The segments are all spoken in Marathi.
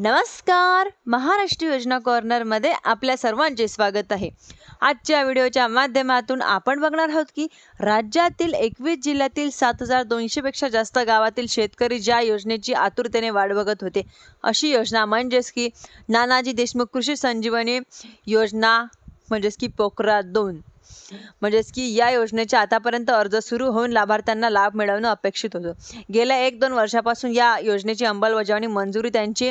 नमस्कार. महाराष्ट्र योजना कॉर्नरमध्ये आपल्या सर्वांचे स्वागत आहे. आजच्या व्हिडिओच्या माध्यमातून आपण बघणार आहोत की राज्यातील एकवीस जिल्ह्यातील सात हजार दोनशेपेक्षा जास्त गावातील शेतकरी ज्या योजनेची आतुरतेने वाट बघत होते अशी योजना म्हणजेच की नानाजी देशमुख कृषी संजीवनी योजना म्हणजेच की पोखरा दोन. म्हणजेच की या योजनेचे आतापर्यंत अर्ज सुरू होऊन लाभार्थ्यांना लाभ मिळवणं अपेक्षित होतं. गेल्या एक दोन वर्षापासून या योजनेची अंमलबजावणी मंजुरी त्यांची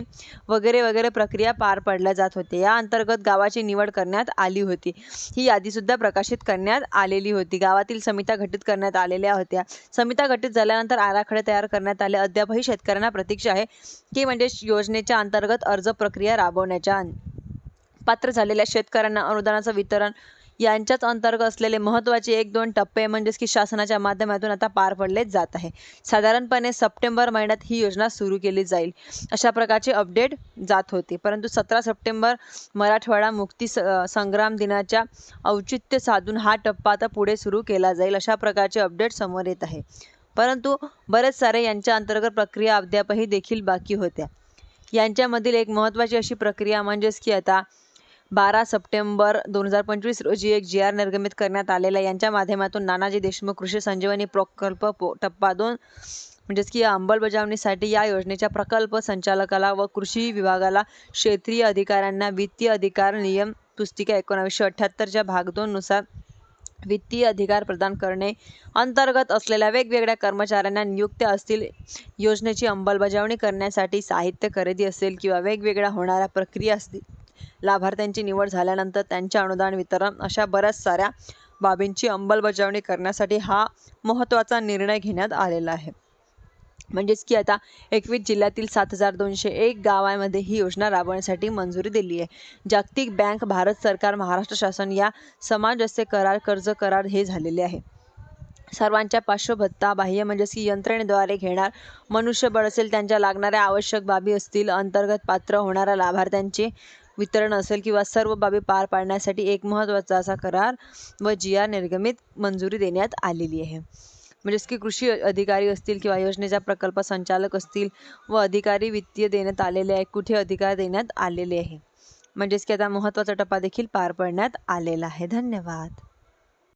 वगैरे वगैरे प्रक्रिया पार पडल्या जात होते या अंतर्गत गावाची निवड करण्यात आली होती. ही यादीसुद्धा प्रकाशित करण्यात आलेली होती. गावातील समित्या घटित करण्यात आलेल्या होत्या. समित्या घटित झाल्यानंतर आराखडे तयार करण्यात आले. अद्यापही शेतकऱ्यांना प्रतीक्षा आहे की म्हणजे योजनेच्या अंतर्गत अर्ज प्रक्रिया राबवण्याच्या पात्र झालेल्या शेतकऱ्यांना अनुदानाचं वितरण यांच्याच अंतर्गत असलेले महत्त्वाचे एक दोन टप्पे म्हणजेच की शासनाच्या माध्यमातून आता पार पडले जात आहे. साधारणपणे सप्टेंबर महिन्यात ही योजना सुरू केली जाईल. अशा प्रकारचे अपडेट जात होते. परंतु सतरा सप्टेंबर मराठवाडा मुक्ती स संग्राम दिनाच्या औचित्य साधून हा टप्पा आता पुढे सुरू केला जाईल अशा प्रकारचे अपडेट समोर येत आहे. परंतु बरेच सारे यांच्या अंतर्गत प्रक्रिया अद्यापही देखील बाकी होत्या. यांच्यामधील एक महत्त्वाची अशी प्रक्रिया म्हणजेच की आता बारा सप्टेंबर दोन हजार पंचवीस रोजी एक जी आर निर्गमित करण्यात आलेला यांच्या माध्यमातून नानाजी देशमुख कृषी संजीवनी प्रकल्प पो टप्पा दोन म्हणजेच की या अंमलबजावणीसाठी या योजनेच्या प्रकल्प संचालकाला व कृषी विभागाला क्षेत्रीय अधिकाऱ्यांना वित्तीय अधिकार नियम पुस्तिका एकोणावीसशे अठ्ठ्याहत्तरच्या भाग दोन नुसार वित्तीय अधिकार प्रदान करणे अंतर्गत असलेल्या वेगवेगळ्या कर्मचाऱ्यांना नियुक्त्या असतील. योजनेची अंमलबजावणी करण्यासाठी साहित्य खरेदी असेल किंवा वेगवेगळ्या होणाऱ्या प्रक्रिया असतील. लाभार्थ्यांची निवड झाल्यानंतर त्यांचे अनुदान वितरण अशा बऱ्याच साऱ्या बाबींची अंमलबजावणी करण्यासाठी हा महत्त्वाचा निर्णय घेण्यात आलेला आहे. म्हणजेच की आता एकवीस जिल्ह्यातील सात हजार दोनशे एक गावांमध्ये ही योजना राबवण्यासाठी मंजुरी दिली आहे. जागतिक बँक भारत सरकार महाराष्ट्र शासन या समाजस्य करार कर्ज करार हे झालेले आहे. सर्वांच्या पार्श्वभत्ता बाह्य म्हणजेच की यंत्रणेद्वारे घेणार मनुष्यबळ असेल त्यांच्या लागणाऱ्या आवश्यक बाबी असतील अंतर्गत पात्र होणाऱ्या लाभार्थ्यांचे वितरण असेल किंवा सर्व बाबी पार पाडण्यासाठी एक महत्त्वाचा असा करार व जी आर निर्गमित मंजुरी देण्यात आलेली आहे. म्हणजेच की कृषी अधिकारी असतील किंवा योजनेचा प्रकल्प संचालक असतील व अधिकारी वित्तीय देण्यात आलेले आहे कुठे अधिकार देण्यात आलेले आहे. म्हणजेच की आता महत्त्वाचा टप्पा देखील पार पडण्यात आलेला आहे. धन्यवाद.